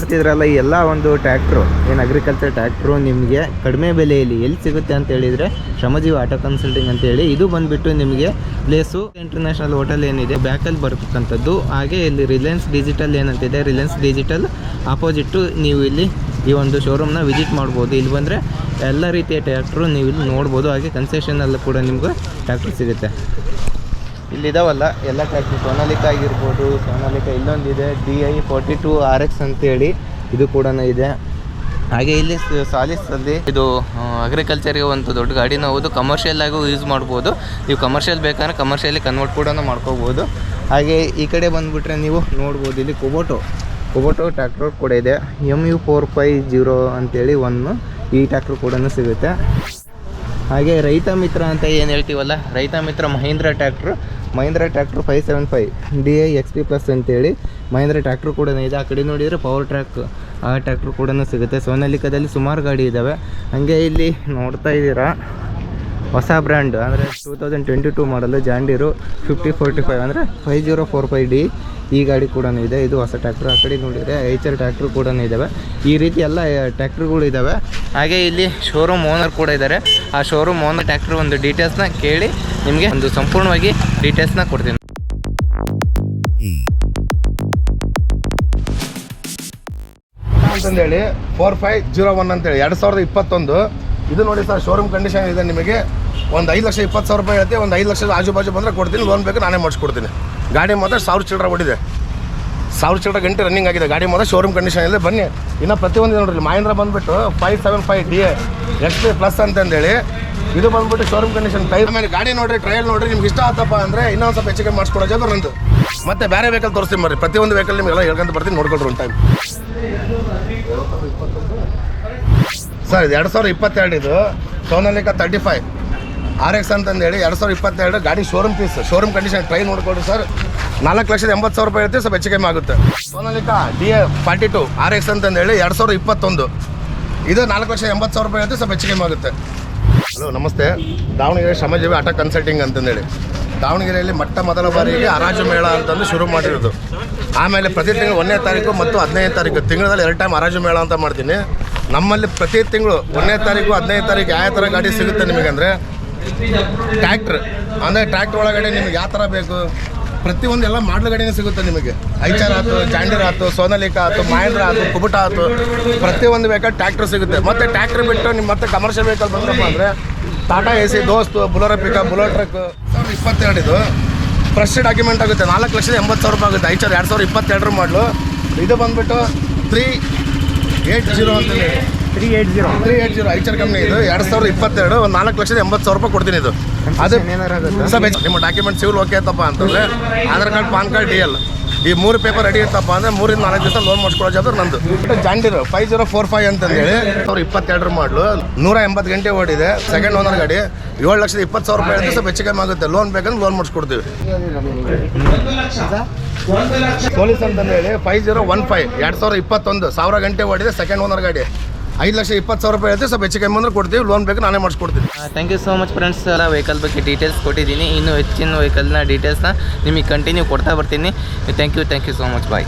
ನೋಡ್ತಿದ್ರಲ್ಲ, ಈ ಎಲ್ಲ ಒಂದು ಟ್ರ್ಯಾಕ್ಟ್ರು ಏನು ಅಗ್ರಿಕಲ್ಚರ್ ಟ್ರ್ಯಾಕ್ಟ್ರು ನಿಮಗೆ ಕಡಿಮೆ ಬೆಲೆಯಲ್ಲಿ ಎಲ್ಲಿ ಸಿಗುತ್ತೆ ಅಂತ ಹೇಳಿದರೆ ಶ್ರಮಜೀವಿ ಆಟೋ ಕನ್ಸಲ್ಟಿಂಗ್ ಅಂತೇಳಿ ಇದು ಬಂದುಬಿಟ್ಟು ನಿಮಗೆ ಪ್ಲೇಸು ಇಂಟರ್ನ್ಯಾಷನಲ್ ಹೋಟೆಲ್ ಏನಿದೆ ಬ್ಯಾಕಲ್ಲಿ ಬರ್ತಕ್ಕಂಥದ್ದು. ಹಾಗೆ ಇಲ್ಲಿ ರಿಲಯನ್ಸ್ ಡಿಜಿಟಲ್ ಏನಂತಿದೆ ರಿಲಯನ್ಸ್ ಡಿಜಿಟಲ್ ಆಪೋಸಿಟ್ಟು ನೀವು ಇಲ್ಲಿ ಈ ಒಂದು ಶೋರೂಮ್ನ ವಿಸಿಟ್ ಮಾಡ್ಬೋದು. ಇಲ್ಲಿ ಬಂದರೆ ಎಲ್ಲ ರೀತಿಯ ಟ್ಯಾಕ್ಟ್ರು ನೀವು ಇಲ್ಲಿ ನೋಡ್ಬೋದು. ಹಾಗೆ ಕನ್ಸೆಷನಲ್ಲೂ ಕೂಡ ನಿಮ್ಗೆ ಟ್ಯಾಕ್ಟ್ರು ಸಿಗುತ್ತೆ. ಇಲ್ಲಿದಾವಲ್ಲ, ಎಲ್ಲ ಟ್ಯಾಕ್ಟ್ರಿ ಸೋನಾಲಿಕಾ ಆಗಿರ್ಬೋದು, Sonalika ಇಲ್ಲೊಂದಿದೆ D I forty two R X ಅಂತೇಳಿ ಇದು ಕೂಡ ಇದೆ. ಹಾಗೆ ಇಲ್ಲಿ ಸಾಲಿಸಲ್ಲಿ ಇದು ಅಗ್ರಿಕಲ್ಚರ್ಗೆ ಒಂದು ದೊಡ್ಡ ಗಾಡಿನ ಹೌದು ಕಮರ್ಷಿಯಲ್ ಆಗೂ ಯೂಸ್ ಮಾಡ್ಬೋದು. ನೀವು ಕಮರ್ಷಿಯಲ್ ಬೇಕಂದ್ರೆ ಕಮರ್ಷಿಯಲಿ ಕನ್ವರ್ಟ್ ಕೂಡ ಮಾಡ್ಕೋಬೋದು. ಹಾಗೆ ಈ ಕಡೆ ಬಂದುಬಿಟ್ರೆ ನೀವು ನೋಡ್ಬೋದು, ಇಲ್ಲಿ ಕೊಬೋಟೋ ಕೊಬೋಟೋ ಟ್ಯಾಕ್ಟರ್ ಕೂಡ ಇದೆ. M U four five zero ಅಂತೇಳಿ ಒಂದು ಈ ಟ್ಯಾಕ್ಟ್ರ್ ಕೂಡ ಸಿಗುತ್ತೆ. ಹಾಗೆ ರೈತ ಮಿತ್ರ ಅಂತ ಏನು ಹೇಳ್ತೀವಲ್ಲ, ರೈತ ಮಿತ್ರ Mahindra tractor Mahindra tractor five seven five D I X P plus ಅಂತೇಳಿ. ಮಹೀಂದ್ರ ಟ್ರ್ಯಾಕ್ಟ್ರ್ ಕೂಡ ಇದೆ. ಆ ಕಡೆ ನೋಡಿದರೆ ಪವರ್ ಟ್ರ್ಯಾಕ್ ಆ ಟ್ರ್ಯಾಕ್ಟ್ರ್ ಕೂಡ ಸಿಗುತ್ತೆ. ಸೋನಾಲಿಕಾದಲ್ಲಿ ಸುಮಾರು ಗಾಡಿ ಇದ್ದಾವೆ ಹಾಗೆ ಇಲ್ಲಿ ನೋಡ್ತಾ ಇದ್ದೀರಾ, ಹೊಸ ಬ್ರ್ಯಾಂಡ್ ಅಂದರೆ ಟೂ ತೌಸಂಡ್ ಟ್ವೆಂಟಿ ಟೂ ಮಾಡಲು John Deere fifty forty five ಅಂದರೆ five zero four five D ಈ ಗಾಡಿ ಕೂಡ ಇದೆ. ಇದು ಹೊಸ ಟ್ಯಾಕ್ಟರ್ ಆ ಕಡೆ ನೋಡಿದರೆ ಐಚರ್ ಟ್ಯಾಕ್ಟ್ರ್ ಕೂಡ ಇದ್ದಾವೆ ಈ ರೀತಿ ಎಲ್ಲ ಟ್ರ್ಯಾಕ್ಟ್ರುಗಳು ಇದ್ದಾವೆ ಹಾಗೆ ಇಲ್ಲಿ ಶೋರೂಮ್ ಓನರ್ ಕೂಡ ಇದ್ದಾರೆ ಆ ಶೋರೂಮ್ ಓನರ್ ಟ್ಯಾಕ್ಟ್ರ್ ಒಂದು ಡೀಟೇಲ್ಸ್ನ ಕೇಳಿ ನಿಮಗೆ ಒಂದು ಸಂಪೂರ್ಣವಾಗಿ ಡೀಟೇಲ್ಸ್ನ ಕೊಡ್ತೀನಿ. ಅಂತಂದೇಳಿ ಫೋರ್ ಫೈವ್ ಜೀರೋ ಒನ್ ಅಂತೇಳಿ, ಎರಡು ಸಾವಿರದ ಇಪ್ಪತ್ತೊಂದು. ಇದು ನೋಡಿ ಸರ್ ಶೋರೂಮ್ ಕಂಡೀಷನ್ ಇದೆ ನಿಮಗೆ. ಒಂದು ಐದು ಲಕ್ಷ ಇಪ್ಪತ್ತು ಸಾವಿರ ರೂಪಾಯಿ ಹೇಳ್ತೀವಿ ಒಂದು ಐದು ಲಕ್ಷದ ಆಜು ಬಾಜು ಬಂದರೆ ಕೊಡ್ತೀನಿ ಲೋನ್ ಬೇಕು ನಾನೇ ಮಾಡಿಸ್ಕೊಡ್ತೀನಿ. ಗಾಡಿ ಮಾತ್ರ ಸಾವಿರ ಚಿಲ್ಲರ ಹೊಡಿದೆ ಸಾವಿರ ಚಿಲ್ಲರ ಗಂಟೆ ರನ್ನಿಂಗ್ ಆಗಿದೆ. ಗಾಡಿ ಮಾತ್ರ ಶೋರೂಮ್ ಕಂಡೀಷನ್ ಇದೆ ಬನ್ನಿ. ಇನ್ನು ಪ್ರತಿಯೊಂದು ನೋಡ್ರಿ. ಮಹೇಂದ್ರ ಬಂದುಬಿಟ್ಟು five seven five D X plus ಅಂತಂದೇಳಿ. ಇದು ಬಂದ್ಬಿಟ್ಟು ಶೋರೂಮ್ ಕಂಡೀಷನ್ ಟೈರ್ ಮೇಲೆ ಗಾಡಿ ನೋಡ್ರಿ ಟ್ರಯಲ್ ನೋಡ್ರಿ. ನಿಮ್ಗೆ ಇಷ್ಟ ಆತಪ್ಪ ಅಂದರೆ ಇನ್ನೊಂದು ಸ್ವಲ್ಪ ಹೆಚ್ಚಿಗೆ ಮಾಡಿಸ್ಕೊಡೋ ಜಾಗ ನಂದು ಮತ್ತೆ ಬೇರೆ ವೆಹಿಕಲ್ ತೋರಿಸ್ತೀನಿ ಬರ್ರಿ ಪ್ರತಿಯೊಂದು ವೆಹಿಕಲ್ ನಿಮಗೆಲ್ಲ ಹೇಳ್ಕೊಂತ ಬರ್ತೀನಿ. ನೋಡ್ಕೊಳ್ರಿ ಒಂದು ಟೈಮ್ ಸರ್, ಇದು ಎರಡು ಸಾವಿರದ ಇಪ್ಪತ್ತೆರಡು ಇದು. Sonalika thirty five R X ಅಂತಂದೇಳಿ ಎರಡು ಸಾವಿರ ಇಪ್ಪತ್ತೆರಡು ಗಾಡಿ showroom piece showroom condition try ನೋಡ್ಕೊಡ್ರಿ ಸರ್. ನಾಲ್ಕು ಲಕ್ಷದ ಎಂಬತ್ತು ಸಾವಿರ ರೂಪಾಯಿ ಇರುತ್ತೆ, ಸ್ವಲ್ಪ ಹೆಚ್ಚು ಕಮ್ಮಿ ಆಗುತ್ತೆ. Sonalika D A forty two R X ಅಂತಂದೇಳಿ ಎರಡು ಸಾವಿರದ ಇಪ್ಪತ್ತೊಂದು. ಇದು ನಾಲ್ಕು ಲಕ್ಷದ ಎಂಬತ್ತು ಸಾವಿರ ರೂಪಾಯಿ ಇರುತ್ತೆ, ಸ್ವಲ್ಪ ಹೆಚ್ಚು ಕಮ್ಮಿ ಆಗುತ್ತೆ. ಹಲೋ, ನಮಸ್ತೆ. ದಾವಣಗೆರೆ ಶ್ರಮಜೀವಿ ಆಟ ಕನ್ಸಲ್ಟಿಂಗ್ ಅಂತಂದೇಳಿ. ದಾವಣಗೆರೆಯಲ್ಲಿ ಮೊಟ್ಟ ಮೊದಲ ಬಾರಿಗೆ ಹರಾಜು ಮೇಳ ಅಂತಂದು ಶುರು ಮಾಡಿರೋದು. ಆಮೇಲೆ ಪ್ರತಿ ತಿಂಗಳು ಒಂದನೇ ತಾರೀಕು ಮತ್ತು ಹದಿನೈದು ತಾರೀಕು. ತಿಂಗಳಲ್ಲಿ ಎರಡು ಟೈಮ್ ಹರಾಜು ಮೇಳ ಅಂತ ಮಾಡ್ತೀನಿ. ನಮ್ಮಲ್ಲಿ ಪ್ರತಿ ತಿಂಗಳು ಒಂದನೇ ತಾರೀಕು ಹದಿನೈದು ತಾರೀಕು ಯಾವ ಥರ ಗಾಡಿ ಸಿಗುತ್ತೆ ನಿಮಗೆ ಅಂದರೆ ಟ್ರ್ಯಾಕ್ಟ್ರ್. ಅಂದರೆ ಟ್ರ್ಯಾಕ್ಟ್ರ್ ಒಳಗಡೆ ನಿಮ್ಗೆ ಯಾವ ಥರ ಬೇಕು? ಪ್ರತಿಯೊಂದು ಎಲ್ಲ ಮಾಡಲ್ ಗಾಡಿನೇ ಸಿಗುತ್ತೆ ನಿಮಗೆ. ಐಚಾರ್ ಆಯ್ತು ಜಾಂಡೀರ್ ಆಯ್ತು ಸೋನಾಲಿಕಾ ಆಯ್ತು ಮಹೇಂದ್ರ ಆಯ್ತು ಕುಬುಟ ಆಯ್ತು ಪ್ರತಿಯೊಂದು ವೆಹಿಕಲ್ ಟ್ರಾಕ್ಟರ್ ಸಿಗುತ್ತೆ. ಮತ್ತು ಟ್ರಾಕ್ಟರ್ ಬಿಟ್ಟು ನಿಮ್ಮ ಮತ್ತೆ ಕಮರ್ಷಿಯಲ್ ವೆಹಿಕಲ್ ಬಂದಪ್ಪ ಅಂದರೆ Tata Ace Dost Bolero pickup ಬುಲೋ truck. ಸಾವಿರದ ಇಪ್ಪತ್ತೆರಡು ಇದು. ಫ್ರೆಶ್ ಡಾಕ್ಯುಮೆಂಟ್ ಆಗುತ್ತೆ. ನಾಲ್ಕು ಲಕ್ಷದ ಎಂಬತ್ತು ಸಾವಿರ ರೂಪಾಯಿ ಆಗುತ್ತೆ. ಐಚಾರ್ ಎರಡು ಸಾವಿರದ ಇಪ್ಪತ್ತೆರಡರ ಮಾಡಲು. ಇದು ಬಂದುಬಿಟ್ಟು ತ್ರೀ ಏಯ್ಟ್ ಜೀರೋ ಅಂತ ಹೇಳಿ. Three eight zero three eight zero Eicher company ಇದು. ಎರಡು ಸಾವಿರದ ಇಪ್ಪತ್ತೆರಡು ಒಂದು ನಾಲ್ಕು ಲಕ್ಷದ ಎಂಬತ್ತು ಸಾವಿರ ರೂಪಾಯಿ ಕೊಡ್ತೀನಿ ಇದು. ಅದು ನಿಮ್ಮ ಡಾಕ್ಯುಮೆಂಟ್ ಸಿವಿಲ್ ಓಕೆ ಆಯ್ತಪ್ಪ ಅಂತಂದ್ರೆ Aadhaar card PAN card D L ಈ ಮೂರು ಪೇಪರ್ ರೆಡಿ ಇರ್ತಪ್ಪ ಅಂದ್ರೆ ಮೂರಿಂದ ನಾಲ್ಕು ದಿವಸ ಲೋನ್ ಮಾಡಿಸ್ಕೊಳ್ಳೋ ಜವಾಬ್ದಾರಿ ನಂದು. John Deere five zero four five ಅಂತಂದೇಳಿ. ಅವ್ರು ಇಪ್ಪತ್ತೆರಡರ ಮಾಡಲು. ನೂರ ಎಂಬತ್ತು ಗಂಟೆ ಓಡಿದೆ. ಸೆಕೆಂಡ್ ಓನರ್ ಗಾಡಿ. ಏಳು ಲಕ್ಷದ ಇಪ್ಪತ್ತು ಸಾವಿರ ರೂಪಾಯಿ ಅಂತ ಸ್ವಲ್ಪ ಹೆಚ್ಚು ಕಮ್ಮಿ ಆಗುತ್ತೆ. ಲೋನ್ ಬೇಕಂದ್ರೆ ಲೋನ್ ಮಾಡಿಸ್ಕೊಡ್ತೀವಿ ಪೊಲೀಸ್ ಅಂತಂದೇಳಿ ಫೈವ್ ಜೀರೋ ಒನ್ ಫೈವ್ ಎರಡು ಸಾವಿರದ ಇಪ್ಪತ್ತೊಂದು. ಸಾವಿರ ಗಂಟೆ ಓಡಿದೆ ಸೆಕೆಂಡ್ ಓನರ್ ಗಾಡಿ. ಐದು ಲಕ್ಷ ಇಪ್ಪತ್ತು ಸಾವಿರ ರೂಪಾಯಿ ಹೇಳ್ತೀವಿ, ಸ್ವಲ್ಪ ಹೆಚ್ಚು ಕಮ್ಮಿ ಅಂದ್ರೆ ಕೊಡ್ತೀವಿ ಲೋನ್ ಬೇಕು, ನಾನೇ ಮಾಡಿಸ್ಕೊಡ್ತೀನಿ. Thank you so much friends ಎಲ್ಲ ವೆಹಿಕಲ್ ಬಗ್ಗೆ ಡೀಟೇಲ್ಸ್ ಕೊಟ್ಟಿದ್ದೀನಿ. ಇನ್ನು ಹೆಚ್ಚಿನ ವೆಹಿಕಲ್ನ ಡೀಟೇಲ್ಸ್ನ ನಿಮಗೆ ಕಂಟಿನ್ಯೂ ಕೊಡ್ತಾ ಬರ್ತೀನಿ. Thank you thank you so much bye